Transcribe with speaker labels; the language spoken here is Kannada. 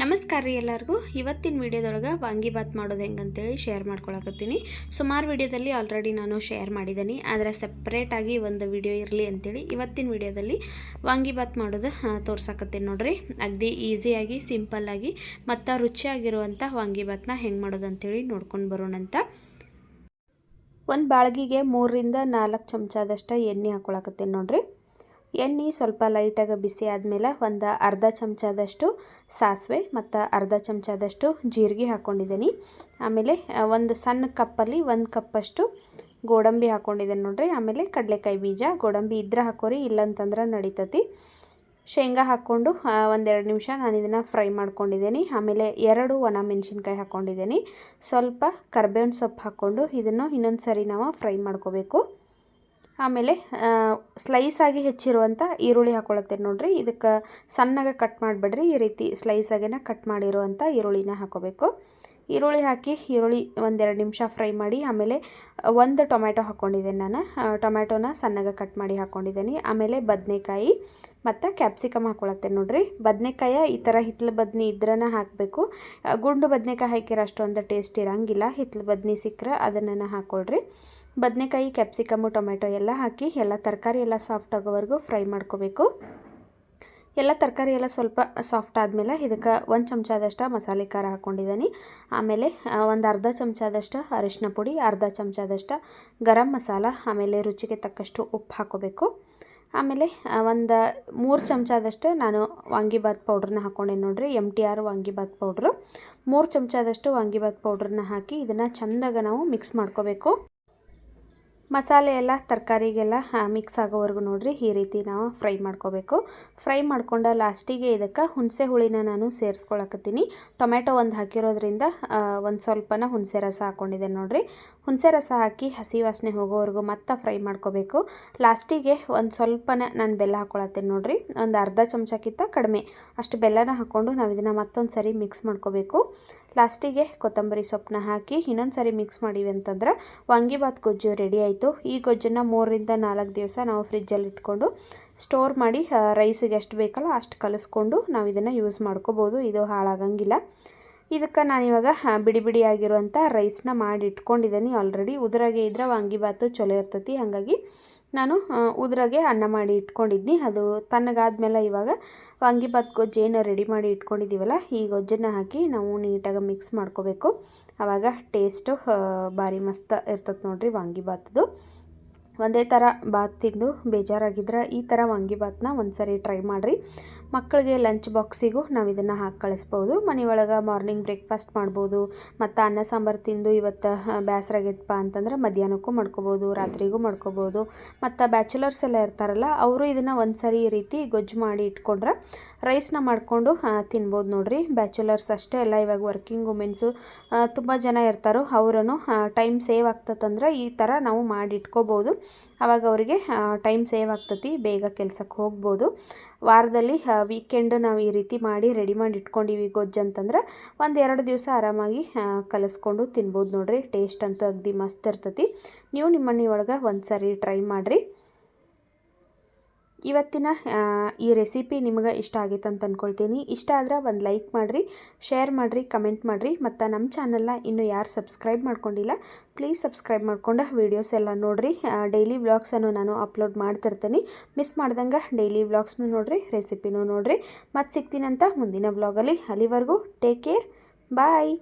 Speaker 1: ನಮಸ್ಕಾರ ರೀ ಎಲ್ಲರಿಗೂ. ಇವತ್ತಿನ ವಿಡಿಯೋದೊಳಗೆ ವಾಂಗಿಬಾತ್ ಮಾಡೋದು ಹೆಂಗಂತೇಳಿ ಶೇರ್ ಮಾಡ್ಕೊಳಕತ್ತೀನಿ. ಸುಮಾರು ವಿಡಿಯೋದಲ್ಲಿ ಆಲ್ರೆಡಿ ನಾನು ಶೇರ್ ಮಾಡಿದ್ದೀನಿ ಆದರೆ ಸಪ್ರೇಟಾಗಿ ಒಂದು ವಿಡಿಯೋ ಇರಲಿ ಅಂತೇಳಿ ಇವತ್ತಿನ ವಿಡಿಯೋದಲ್ಲಿ ವಾಂಗಿಬಾತ್ ಮಾಡೋದು ತೋರ್ಸಕತ್ತೀನಿ ನೋಡ್ರಿ. ಅಗದಿ ಈಸಿಯಾಗಿ ಸಿಂಪಲ್ಲಾಗಿ ಮತ್ತು ರುಚಿಯಾಗಿರುವಂಥ ವಾಂಗಿಬಾತ್ನ ಹೆಂಗೆ ಮಾಡೋದು ಅಂತೇಳಿ ನೋಡ್ಕೊಂಡು ಬರೋಣಂತ ಒಂದು ಬಾಳ್ಗಿಗೆ ಮೂರರಿಂದ ನಾಲ್ಕು ಚಮಚದಷ್ಟು ಎಣ್ಣೆ ಹಾಕ್ಕೊಳಕತ್ತೀನಿ ನೋಡ್ರಿ. ಎಣ್ಣೆ ಸ್ವಲ್ಪ ಲೈಟಾಗಿ ಬಿಸಿ ಆದಮೇಲೆ ಒಂದು ಅರ್ಧ ಚಮಚದಷ್ಟು ಸಾಸಿವೆ ಮತ್ತು ಅರ್ಧ ಚಮಚದಷ್ಟು ಜೀರಿಗೆ ಹಾಕ್ಕೊಂಡಿದ್ದೀನಿ ಆಮೇಲೆ ಒಂದು ಸಣ್ಣ ಕಪ್ಪಲ್ಲಿ ಒಂದು ಕಪ್ಪಷ್ಟು ಗೋಡಂಬಿ ಹಾಕ್ಕೊಂಡಿದ್ದೇನೆ ನೋಡ್ರಿ. ಆಮೇಲೆ ಕಡಲೆಕಾಯಿ ಬೀಜ, ಗೋಡಂಬಿ ಇದ್ರೆ ಹಾಕೋರಿ, ಇಲ್ಲಂತಂದ್ರೆ ನಡೀತತಿ. ಶೇಂಗಾ ಹಾಕ್ಕೊಂಡು ಒಂದೆರಡು ನಿಮಿಷ ನಾನು ಇದನ್ನು ಫ್ರೈ ಮಾಡ್ಕೊಂಡಿದ್ದೀನಿ. ಆಮೇಲೆ ಎರಡು ಒಣ ಮೆಣಸಿನ್ಕಾಯಿ ಹಾಕ್ಕೊಂಡಿದ್ದೀನಿ ಸ್ವಲ್ಪ ಕರ್ಬೇವಿನ ಸೊಪ್ಪು ಹಾಕ್ಕೊಂಡು ಇದನ್ನು ಇನ್ನೊಂದು ಸರಿ ನಾವು ಫ್ರೈ ಮಾಡ್ಕೋಬೇಕು. ಆಮೇಲೆ ಸ್ಲೈಸಾಗಿ ಹೆಚ್ಚಿರುವಂಥ ಈರುಳ್ಳಿ ಹಾಕ್ಕೊಳತ್ತೇನೆ ನೋಡಿರಿ. ಇದಕ್ಕೆ ಸಣ್ಣಗೆ ಕಟ್ ಮಾಡಿಬಿಡ್ರಿ. ಈ ರೀತಿ ಸ್ಲೈಸಾಗಿನ ಕಟ್ ಮಾಡಿರುವಂಥ ಈರುಳ್ಳಿನ ಹಾಕೋಬೇಕು. ಈರುಳ್ಳಿ ಹಾಕಿ ಈರುಳ್ಳಿ ಒಂದೆರಡು ನಿಮಿಷ ಫ್ರೈ ಮಾಡಿ, ಆಮೇಲೆ ಒಂದು ಟೊಮ್ಯಾಟೊ ಹಾಕ್ಕೊಂಡಿದ್ದೇನೆ ನಾನು. ಟೊಮ್ಯಾಟೊನ ಸಣ್ಣಗೆ ಕಟ್ ಮಾಡಿ ಹಾಕ್ಕೊಂಡಿದ್ದೀನಿ ಆಮೇಲೆ ಬದನೆಕಾಯಿ ಮತ್ತು ಕ್ಯಾಪ್ಸಿಕಮ್ ಹಾಕ್ಕೊಳತ್ತೇನೆ ನೋಡಿರಿ. ಬದನೆಕಾಯಿ ಈ ಥರ ಹಿತ್ಲು ಬದ್ನಿ ಇದ್ರನ ಹಾಕಬೇಕು. ಗುಂಡು ಬದನೆಕಾಯಿ ಹಾಕಿರೋ ಅಷ್ಟೊಂದು ಟೇಸ್ಟ್ ಇರೋಂಗಿಲ್ಲ. ಹಿತ್ಲು ಬದ್ನಿ ಸಿಕ್ಕರೆ ಅದನ್ನು ಹಾಕ್ಕೊಳ್ರಿ ಬದನೆಕಾಯಿ ಕ್ಯಾಪ್ಸಿಕಮ್ಮು ಟೊಮೆಟೊ ಎಲ್ಲ ಹಾಕಿ ಎಲ್ಲ ತರಕಾರಿ ಎಲ್ಲ ಸಾಫ್ಟ್ ಆಗೋವರೆಗೂ ಫ್ರೈ ಮಾಡ್ಕೋಬೇಕು. ಎಲ್ಲ ತರಕಾರಿ ಎಲ್ಲ ಸ್ವಲ್ಪ ಸಾಫ್ಟ್ ಆದಮೇಲೆ ಇದಕ್ಕೆ ಒಂದು ಚಮಚದಷ್ಟು ಮಸಾಲೆ ಖಾರ ಹಾಕ್ಕೊಂಡಿದ್ದೀನಿ. ಆಮೇಲೆ ಒಂದು ಅರ್ಧ ಚಮಚದಷ್ಟು ಅರಿಶಿನ ಪುಡಿ, ಅರ್ಧ ಚಮಚದಷ್ಟು ಗರಂ ಮಸಾಲ, ಆಮೇಲೆ ರುಚಿಗೆ ತಕ್ಕಷ್ಟು ಉಪ್ಪು ಹಾಕೋಬೇಕು ಆಮೇಲೆ ಒಂದು ಮೂರು ಚಮಚದಷ್ಟು ನಾನು ವಾಂಗಿಬಾತ್ ಪೌಡ್ರನ್ನ ಹಾಕ್ಕೊಂಡೆ ನೋಡಿರಿ ಎಂ ಟಿ ಆರ್ ವಾಂಗಿಬಾತ್ ಪೌಡ್ರು. ಮೂರು ಚಮಚದಷ್ಟು ವಾಂಗಿಬಾತ್ ಪೌಡ್ರನ್ನ ಹಾಕಿ ಇದನ್ನು ಚೆಂದಾಗ ನಾವು ಮಿಕ್ಸ್ ಮಾಡ್ಕೋಬೇಕು. ಮಸಾಲೆ ಎಲ್ಲ ತರಕಾರಿಗೆಲ್ಲ ಮಿಕ್ಸ್ ಆಗೋವರೆಗೂ ನೋಡಿರಿ ಈ ರೀತಿ ನಾವು ಫ್ರೈ ಮಾಡ್ಕೋಬೇಕು. ಫ್ರೈ ಮಾಡ್ಕೊಂಡ ಲಾಸ್ಟಿಗೆ ಇದಕ್ಕೆ ಹುಣಸೆ ಹುಳಿನ ನಾನು ಸೇರಿಸ್ಕೊಳಕತ್ತೀನಿ. ಟೊಮೆಟೊ ಒಂದು ಹಾಕಿರೋದ್ರಿಂದ ಒಂದು ಸ್ವಲ್ಪನ ಹುಣಸೆ ರಸ ಹಾಕ್ಕೊಂಡಿದ್ದೆ ನೋಡಿರಿ. ಹುಣಸೆ ರಸ ಹಾಕಿ ಹಸಿ ವಾಸನೆ ಹೋಗೋವರೆಗೂ ಮತ್ತೆ ಫ್ರೈ ಮಾಡ್ಕೋಬೇಕು. ಲಾಸ್ಟಿಗೆ ಒಂದು ಸ್ವಲ್ಪನೇ ನಾನು ಬೆಲ್ಲ ಹಾಕ್ಕೊಳತ್ತೇನೆ ನೋಡಿರಿ. ಒಂದು ಅರ್ಧ ಚಮಚಕ್ಕಿಂತ ಕಡಿಮೆ. ಅಷ್ಟು ಬೆಲ್ಲನ ಹಾಕ್ಕೊಂಡು ನಾವು ಇದನ್ನು ಮತ್ತೊಂದು ಸರಿ ಮಿಕ್ಸ್ ಮಾಡ್ಕೋಬೇಕು. ಲಾಸ್ಟಿಗೆ ಕೊತ್ತಂಬರಿ ಸೊಪ್ಪನ್ನ ಹಾಕಿ ಇನ್ನೊಂದು ಸರಿ ಮಿಕ್ಸ್ ಮಾಡೀವಿ ಅಂತಂದ್ರೆ ವಾಂಗಿಬಾತ್ ಗೊಜ್ಜು ರೆಡಿ ಆಯಿತು. ಈ ಗೊಜ್ಜನ್ನು ಮೂರರಿಂದ ನಾಲ್ಕು ದಿವಸ ನಾವು ಫ್ರಿಜ್ಜಲ್ಲಿ ಇಟ್ಕೊಂಡು ಸ್ಟೋರ್ ಮಾಡಿ ರೈಸಿಗೆ ಎಷ್ಟು ಬೇಕಲ್ಲ ಅಷ್ಟು ಕಲಿಸ್ಕೊಂಡು ನಾವು ಇದನ್ನು ಯೂಸ್ ಮಾಡ್ಕೋಬೋದು. ಇದು ಹಾಳಾಗಂಗಿಲ್ಲ. ಇದಕ್ಕೆ ನಾನಿವಾಗ ಬಿಡಿ ಬಿಡಿ ಆಗಿರುವಂಥ ರೈಸ್ನ ಮಾಡಿ ಇಟ್ಕೊಂಡಿದ್ದೀನಿ ಆಲ್ರೆಡಿ ಉದ್ರಾಗೆ ಇದ್ರೆ ವಾಂಗಿಬಾತು ಚಲೋ ಇರ್ತೈತಿ. ಹಾಗಾಗಿ ನಾನು ಉದ್ರಾಗೆ ಅನ್ನ ಮಾಡಿ ಇಟ್ಕೊಂಡಿದ್ನಿ. ಅದು ತಣ್ಣಗಾದ್ಮೇಲೆ ಇವಾಗ ವಾಂಗಿಬಾತ್ ಗೊಜ್ಜು ಏನು ರೆಡಿ ಮಾಡಿ ಇಟ್ಕೊಂಡಿದ್ದೀವಲ್ಲ ಈ ಗೊಜ್ಜನ್ನು ಹಾಕಿ ನಾವು ನೀಟಾಗಿ ಮಿಕ್ಸ್ ಮಾಡ್ಕೋಬೇಕು. ಆವಾಗ ಟೇಸ್ಟು ಭಾರಿ ಮಸ್ತ್ ಇರ್ತದೆ ನೋಡಿರಿ ವಾಂಗಿಬಾತ್ದು ಒಂದೇ ಥರ ಬಾತ್ ತಿಂದು ಬೇಜಾರಾಗಿದ್ರೆ ಈ ಥರ ವಾಂಗಿಬಾತ್ನ ಒಂದು ಸರಿ ಟ್ರೈ ಮಾಡಿರಿ. ಮಕ್ಕಳಿಗೆ ಲಂಚ್ ಬಾಕ್ಸಿಗೂ ನಾವು ಇದನ್ನು ಹಾಕಿ ಕಳಿಸ್ಬೋದು. ಮನೆಯೊಳಗೆ ಮಾರ್ನಿಂಗ್ ಬ್ರೇಕ್ಫಾಸ್ಟ್ ಮಾಡ್ಬೋದು. ಮತ್ತು ಅನ್ನ ಸಾಂಬಾರು ತಿಂದು ಇವತ್ತು ಬೇಸರಾಗೈತಪ್ಪ ಅಂತಂದ್ರೆ ಮಧ್ಯಾಹ್ನಕ್ಕೂ ಮಾಡ್ಕೋಬೋದು, ರಾತ್ರಿಗೂ ಮಾಡ್ಕೋಬೋದು. ಮತ್ತು ಬ್ಯಾಚುಲರ್ಸ್ ಎಲ್ಲ ಇರ್ತಾರಲ್ಲ, ಅವರು ಇದನ್ನು ಒಂದು ಸರಿ ರೀತಿ ಗೊಜ್ಜು ಮಾಡಿ ಇಟ್ಕೊಂಡ್ರೆ ರೈಸ್ನ ಮಾಡಿಕೊಂಡು ತಿನ್ಬೋದು ನೋಡಿರಿ. ಬ್ಯಾಚುಲರ್ಸ್ ಅಷ್ಟೇ ಎಲ್ಲ ಇವಾಗ ವರ್ಕಿಂಗ್ ವುಮೆನ್ಸು ತುಂಬ ಜನ ಇರ್ತಾರೋ. ಅವರೂ ಟೈಮ್ ಸೇವ್ ಆಗ್ತದಂದ್ರೆ ಈ ಥರ ನಾವು ಮಾಡಿ ಇಟ್ಕೋಬೋದು. ಆವಾಗ ಅವರಿಗೆ ಟೈಮ್ ಸೇವ್ ಆಗ್ತತಿ, ಬೇಗ ಕೆಲಸಕ್ಕೆ ಹೋಗ್ಬೋದು. ವಾರದಲ್ಲಿ ವೀಕೆಂಡ್ ನಾವು ಈ ರೀತಿ ಮಾಡಿ ರೆಡಿ ಮಾಡಿ ಇಟ್ಕೊಂಡಿವಿ ಗೊಜ್ಜು ಅಂತಂದ್ರೆ, ಒಂದು ಎರಡು ದಿವಸ ಆರಾಮಾಗಿ ಕಲಿಸ್ಕೊಂಡು ತಿನ್ಬೋದು ನೋಡಿರಿ. ಟೇಸ್ಟ್ ಅಂತೂ ಅಗ್ದಿ ಮಸ್ತ್ ಇರ್ತತಿ. ನೀವು ನಿಮ್ಮ ಒಳಗೆ ಒಂದು ಸರಿ ಟ್ರೈ ಮಾಡಿರಿ. ಇವತ್ತಿನ ಈ ರೆಸಿಪಿ ನಿಮಗೆ ಇಷ್ಟ ಆಗಿತ್ತು ಅಂತ ಅಂದ್ಕೊಳ್ತೀನಿ ಇಷ್ಟ ಆದ್ರೆ ಒಂದು ಲೈಕ್ ಮಾಡಿರಿ ಶೇರ್ ಮಾಡಿರಿ ಕಮೆಂಟ್ ಮಾಡಿರಿ. ಮತ್ತು ನಮ್ಮ ಚಾನಲ್ನ ಇನ್ನೂ ಯಾರು ಸಬ್ಸ್ಕ್ರೈಬ್ ಮಾಡ್ಕೊಂಡಿಲ್ಲ ಪ್ಲೀಸ್ ಸಬ್ಸ್ಕ್ರೈಬ್ ಮಾಡಿಕೊಂಡು ವೀಡಿಯೋಸ್ ಎಲ್ಲ ನೋಡಿರಿ. ಡೈಲಿ ವ್ಲಾಗ್ಸನ್ನು ನಾನು ಅಪ್ಲೋಡ್ ಮಾಡ್ತಿರ್ತೀನಿ. ಮಿಸ್ ಮಾಡ್ದಂಗೆ ಡೈಲಿ ವ್ಲಾಗ್ಸ್ನು ನೋಡಿರಿ ರೆಸಿಪಿನೂ ನೋಡಿರಿ. ಮತ್ತು ಸಿಗ್ತೀನಂತ ಮುಂದಿನ ವ್ಲಾಗಲ್ಲಿ ಅಲ್ಲಿವರೆಗೂ ಟೇಕ್ ಕೇರ್ ಬಾಯ್